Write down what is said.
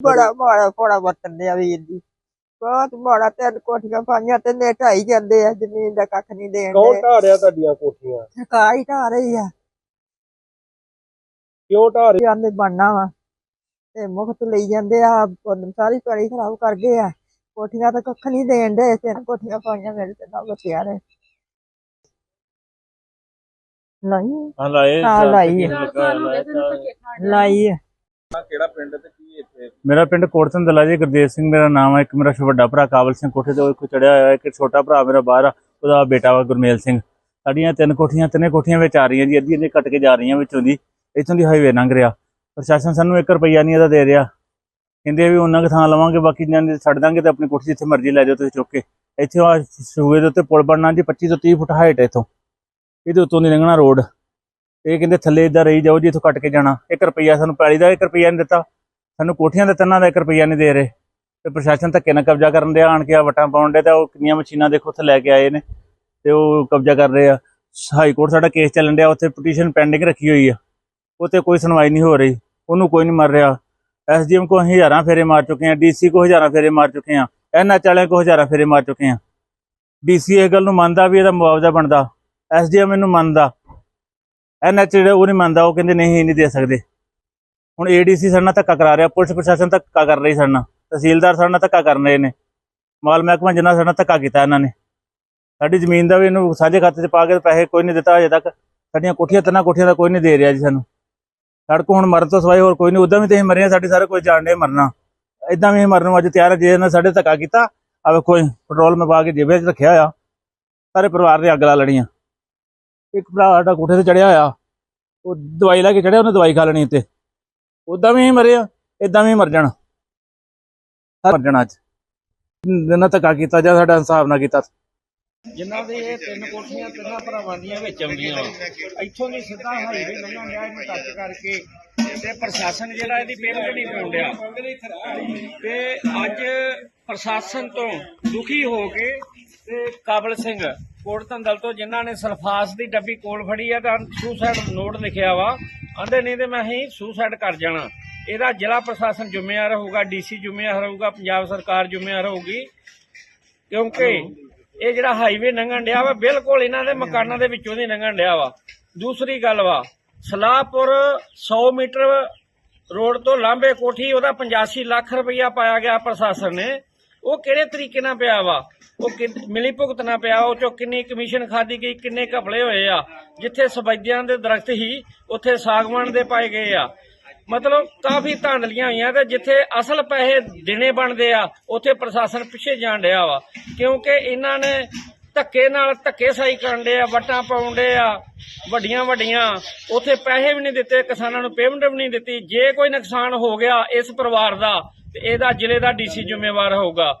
ਬੜਾ ਮਾੜਾ ਕੋੜਾ ਵਰਤਨ ਆ ਵੀਰ ਜੀ। ਬਹੁਤ ਮਾੜਾ ਤਿੰਨ ਕੋਠੀਆਂ ਪਾਈਆਂ ਤੇ ਨੇ ਢਾਈ ਜਾਂਦੇ ਆ ਜ਼ਮੀਨ ਦਾ ਕੱਖ ਨਹੀਂ ਦੇਣ ਕੌਣ ਢਾ ਰਿਹਾ ਤੁਹਾਡੀਆਂ ਕੋਠੀਆਂ? ਸਰਕਾਰ ਹੀ ਢਾਹ ਰਹੀ ਆ। ਕਿਉਂ ਢਾ ਰਹੀ? ਜਾਂਦੇ ਬਣਨਾ ਵਾ ਤੇ ਮੁਫਤ ਲਈ ਜਾਂਦੇ ਆ ਪੁੰਨ ਸਾਰੀ ਪੜੀ ਖਰਾਬ ਕਰ ਗਏ ਆ। ਕੋਠੀਆਂ ਤਾਂ ਕੱਖ ਨਹੀਂ ਦੇਣ ਦੇ ਤਿੰਨ ਕੋਠੀਆਂ ਪਾਈਆਂ ਮੇਰੇ ਤੇ ਨਾ ਬਚਿਆ ਨੇ ਲਾਈ ਹਾਂ ਲਾਈ ਹੈ। ਲਾਈ ਹੈ। ਕਿਹੜਾ ਪਿੰਡ ਤੇ ਮੇਰਾ ਪਿੰਡ ਕੋਟਸਨ ਦਲਾ ਜੀ, ਗੁਰਦੇਵ ਸਿੰਘ ਮੇਰਾ ਨਾਮ ਹੈ, ਇੱਕ ਮੇਰਾ ਵੱਡਾ ਭਰਾ ਕਾਬਲ ਸਿੰਘ ਕੋਠੇ ਤੇ ਉਹ ਚੜਿਆ ਹੋਇਆ ਇੱਕ ਛੋਟਾ ਭਰਾ ਮੇਰਾ ਬਾਹਰ ਆ, ਉਹਦਾ ਬੇਟਾ ਵਾ ਗੁਰਮੇਲ ਸਿੰਘ। ਸਾਡੀਆਂ ਤਿੰਨ ਕੋਠੀਆਂ, ਤਿੰਨੇ ਕੋਠੀਆਂ ਵਿੱਚ ਆ ਰਹੀਆਂ ਜੀ, ਅੱਧੀ ਅੱਧੀ ਕੱਟ ਕੇ ਜਾ ਰਹੀਆਂ ਵਿੱਚੋਂ ਦੀ, ਇੱਥੋਂ ਦੀ ਹਾਈਵੇ ਲੰਘ ਰਿਹਾ। ਪ੍ਰਸ਼ਾਸਨ ਸਾਨੂੰ 1 ਰੁਪਈਆ ਨਹੀਂ ਇਹਦਾ ਦੇ ਰਿਹਾ। ਕਹਿੰਦੇ ਵੀ ਉਹਨਾਂ ਕੁ ਥਾਂ ਲਵਾਂਗੇ, ਬਾਕੀ ਜਾਨ ਛੱਡ ਦਾਂਗੇ ਤੇ ਆਪਣੀ ਕੋਠੀ ਜਿੱਥੇ ਮਰਜ਼ੀ ਲੈ ਜਾਓ ਤੁਸੀਂ ਚੁੱਕ ਕੇ। ਇੱਥੇ ਆ ਸੂਏ ਦੇ ਉੱਤੇ ਪੁਲ ਬਣਨਾ ਜੀ 25 ਤੋਂ 30 ਫੁੱਟ ਹਾਈਟ ਹੈ ਇੱਥੋਂ। ਇਹਦੇ ਉੱਤੋਂ ਦੀ ਲੰਘਣਾ ਰੋਡ ਇਹ ਕਹਿੰਦੇ ਥੱਲੇ ਇਦਾਂ ਰਹੀ ਜਾਓ ਜੀ, ਇੱਥੋਂ ਕੱਟ ਕੇ ਜਾਣਾ। 1 ਰੁਪਈਆ ਸਾਨੂੰ ਪੈਲੀ ਦਾ 1 ਰੁਪਈਆ ਨਹੀਂ ਦਿੱਤਾ। ਸਾਨੂੰ ਕੋਠੀਆਂ ਦੇ ਤੰਨਾਂ ਦਾ 1 ਰੁਪਈਆ ਨਹੀਂ ਦੇ ਰਹੇ। ਤੇ ਪ੍ਰਸ਼ਾਸਨ ਧੱਕੇ ਨਾਲ ਕਬਜ਼ਾ ਕਰਨ ਦੇ ਆਣ ਕੇ ਆ ਵਟਾਂ ਪਾਉਣ ਦੇ ਤਾਂ ਉਹ ਕਿੰਨੀਆਂ ਮਸ਼ੀਨਾਂ ਦੇਖੋ ਉੱਥੇ ਲੈ ਕੇ ਆਏ ਨੇ ਤੇ ਉਹ ਕਬਜ਼ਾ ਕਰ ਰਹੇ ਆ। ਹਾਈ ਕੋਰਟ ਸਾਡਾ ਕੇਸ ਚੱਲਣ ਡਿਆ, ਉੱਥੇ ਪਟੀਸ਼ਨ ਪੈਂਡਿੰਗ ਰੱਖੀ ਹੋਈ ਆ। ਉੱਥੇ ਕੋਈ ਸੁਣਵਾਈ ਨਹੀਂ ਹੋ ਰਹੀ, ਉਹਨੂੰ ਕੋਈ ਨਹੀਂ ਮਰ ਰਿਹਾ। ਐਸਡੀਐਮ ਕੋ ਅਸੀਂ ਹਜ਼ਾਰਾਂ ਫੇਰੇ ਮਾਰ ਚੁੱਕੇ ਆ, ਡੀਸੀ ਕੋ ਹਜ਼ਾਰਾਂ ਫੇਰੇ ਮਾਰ ਚੁੱਕੇ ਆ, ਐਨਐਚ ਵਾਲਿਆਂ ਕੋ ਹਜ਼ਾਰਾਂ ਫੇਰੇ ਮਾਰ ਚੁੱਕੇ ਆ। ਡੀਸੀ ਇਹ ਗੱਲ ਨੂੰ ਮੰਨਦਾ ਵੀ ਇਹਦਾ ਮੁਆਵਜ਼ਾ ਬਣਦਾ, ਐਸਡੀਐਮ ਇਹਨੂੰ ਮੰਨਦਾ। ਐਨਐਚ ਜਿਹੜਾ ਉਹ ਨਹੀਂ ਮੰਨਦਾ, ਉਹ ਕਹਿੰਦੇ ਨਹੀਂ ਇਹ ਨਹੀਂ ਦੇ ਸਕਦੇ। ਹੁਣ ਏਡੀਸੀ ਸਾਡੇ ਨਾਲ ਧੱਕਾ ਕਰਾ ਰਿਹਾ, ਪੁਲਿਸ ਪ੍ਰਸ਼ਾਸਨ ਧੱਕਾ ਕਰ ਰਹੀ ਸਾਡੇ ਨਾਲ, ਤਹਿਸੀਲਦਾਰ ਸਾਡੇ ਨਾਲ ਧੱਕਾ ਕਰ ਰਹੇ ਨੇ, ਮਾਲ ਮਹਿਕਮਾ ਜਿੰਨਾ ਸਾਡੇ ਨਾਲ ਧੱਕਾ ਕੀਤਾ ਇਹਨਾਂ ਨੇ। ਸਾਡੀ ਜ਼ਮੀਨ ਦਾ ਵੀ ਇਹਨੂੰ ਸਾਂਝੇ ਖਾਤੇ 'ਚ ਪਾ ਕੇ ਪੈਸੇ ਕੋਈ ਨਹੀਂ ਦਿੱਤਾ ਅਜੇ ਤੱਕ, ਸਾਡੀਆਂ ਕੋਠੀਆਂ ਤਿੰਨਾਂ ਕੋਠੀਆਂ ਦਾ ਕੋਈ ਨਹੀਂ ਦੇ ਰਿਹਾ ਜੀ ਸਾਨੂੰ। ਸਾਡੇ ਕੋਲ ਹੁਣ ਮਰਨ ਤੋਂ ਸਵਾਈ ਹੋਰ ਕੋਈ ਨਹੀਂ, ਉਦਾਂ ਵੀ ਤੇ ਅਸੀਂ ਮਰੇ ਸਾਡੇ ਸਾਰੇ ਕੋਈ ਜਾਣਦੇ ਮਰਨਾ। ਇਦਾਂ ਵੀ ਅਸੀਂ ਮਰਨ ਨੂੰ ਅੱਜ ਤਿਆਰ ਹੈ ਜੇ ਇਹਨਾਂ ਸਾਡੇ ਧੱਕਾ ਕੀਤਾ ਆ ਵੇਖੋ ਪੈਟਰੋਲ ਮੈਂ ਪਾ ਕੇ ਜੇਬੇ 'ਚ ਰੱਖਿਆ ਹੋਇਆ ਸਾਰੇ ਪਰਿਵਾਰ ਨੇ ਅੱਗ ਲਾ ਲੈਣੀ ਆ ਇੱਕ ਭਰਾ ਸਾਡਾ ਕੋਠੇ ਤੇ ਚੜਿਆ ਹੋਇਆ, ਉਹ ਦਵਾਈ ਲੈ ਕੇ ਚੜਿਆ, ਉਹਨੇ ਦਵਾਈ ਖਾ ਲੈਣੀ ਉੱਤੇ ਉਦਾਂ ਵੀ ਮਰੇ ਆ ਇਦਾਂ ਵੀ ਮਰ ਜਾਣਾ। ਮਰ ਜਾਣਾ ਅੱਜ। ਇਹਨਾਂ ਧੱਕਾ ਕੀਤਾ ਜਾਂ ਸਾਡਾ ਹਿਸਾਬ ਨਾ ਕੀਤਾ। ਜਿਨ੍ਹਾਂ ਦੇ ਇਹ ਤਿੰਨ ਕੋਠੀਆਂ, ਤਿੰਨਾਂ ਭਰਾਵਾਂ ਦੀਆਂ ਵਿੱਚ ਆਉਂਦੀਆਂ ਵਾ। ਇੱਥੋਂ ਦੀ ਸਿੱਧਾ ਹਾਈਵੇ ਲੰਘਣ ਡਿਆ, ਇਹਨੂੰ ਟੱਚ ਕਰਕੇ। ਤੇ ਪ੍ਰਸ਼ਾਸਨ ਜਿਹੜਾ ਇਹਦੀ ਪੇਮੈਂਟ ਨਹੀਂ ਪਾਉਣ ਤੇ ਅੱਜ ਪ੍ਰਸ਼ਾਸਨ ਤੋਂ ਦੁਖੀ ਹੋ ਕੇ ਤੇ ਕਾਬਲ ਸਿੰਘ ਕੋਟ ਕੋਟਤੰਦਲ ਤੋਂ ਜਿਨ੍ਹਾਂ ਨੇ ਸਲਫਾਸ ਦੀ ਡੱਬੀ ਕੋਲ ਫੜੀ ਆ ਤਾਂ ਸੁਸਾਈਡ ਨੋਟ ਲਿਖਿਆ ਵਾ। ਆਂਦੇ ਨਹੀਂ ਤੇ ਮੈਂ ਹੀ ਸੁਸਾਈਡ ਕਰ ਜਾਣਾ। ਇਹਦਾ ਜ਼ਿਲ੍ਹਾ ਪ੍ਰਸ਼ਾਸਨ ਜ਼ਿੰਮੇਵਾਰ ਹੋਊਗਾ, ਡੀਸੀ ਜ਼ਿੰਮੇਵਾਰ ਹੋਊਗਾ, ਪੰਜਾਬ ਸਰਕਾਰ ਜ਼ਿੰਮੇਵਾਰ ਹੋਊਗੀ। ਕਿਉਂਕਿ ਇਹ ਜਿਹੜਾ ਹਾਈਵੇ ਲੰਘਣ ਡਿਆ ਵਾ, ਬਿਲਕੁਲ ਇਹਨਾਂ ਦੇ ਮਕਾਨਾਂ ਦੇ ਵਿੱਚੋਂ ਦੀ ਲੰਘਣ ਡਿਆ ਵਾ। ਦੂਸਰੀ ਗੱਲ ਵਾ, ਸਲਾਹਪੁਰ 100 ਮੀਟਰ ਰੋਡ ਤੋਂ ਲਾਂਬੇ ਕੋਠੀ, ਉਹਦਾ 85 ਲੱਖ ਰੁਪਈਆ ਪਾਇਆ ਗਿਆ ਪ੍ਰਸ਼ਾਸਨ ਨੇ। ਉਹ ਕਿਹੜੇ ਤਰੀਕੇ ਨਾਲ ਪਿਆ ਵਾ? ਉਹ ਕਿ- ਮਿਲੀ ਭੁਗਤਣਾ ਪਿਆ, ਉਹ ਚੋਂ ਕਿੰਨੀ ਕਮਿਸ਼ਨ ਖਾਦੀ ਗਈ, ਕਿੰਨੇ ਘਪਲੇ ਹੋਏ ਆ। ਜਿੱਥੇ ਸਬੈਦਿਆਂ ਦੇ ਦਰਖਤ ਹੀ ਉੱਥੇ ਸਾਗਵਾਨ ਦੇ ਪਾਏ ਗਏ ਆ। ਮਤਲਬ ਕਾਫੀ ਧਾਂਦਲੀਆਂ ਹੋਈਆਂ ਤੇ ਜਿੱਥੇ ਅਸਲ ਪੈਸੇ ਦੇਣੇ ਬਣਦੇ ਆ, ਉੱਥੇ ਪ੍ਰਸ਼ਾਸਨ ਪਿੱਛੇ ਜਾਣ ਰਿਹਾ ਵਾ। ਕਿਉਂਕਿ ਇਹਨਾਂ ਨੇ ਧੱਕੇ ਨਾਲ ਧੱਕੇ ਸਾਈ ਕਰਨ ਡਏ ਆ, ਵਟਾਂ ਪਾਉਂਦੇ ਆ, ਵੱਡੀਆਂ ਵੱਡੀਆਂ। ਉੱਥੇ ਪੈਸੇ ਵੀ ਨਹੀਂ ਦਿੱਤੇ, ਕਿਸਾਨਾਂ ਨੂੰ ਪੇਮੈਂਟ ਵੀ ਨਹੀਂ ਦਿੱਤੀ। ਜੇ ਕੋਈ ਨੁਕਸਾਨ ਹੋ ਗਿਆ ਇਸ ਪਰਿਵਾਰ ਦਾ, ਤੇ ਇਹਦਾ ਜ਼ਿਲ੍ਹੇ ਦਾ ਡੀਸੀ ਜ਼ਿੰਮੇਵਾਰ ਹੋਊਗਾ।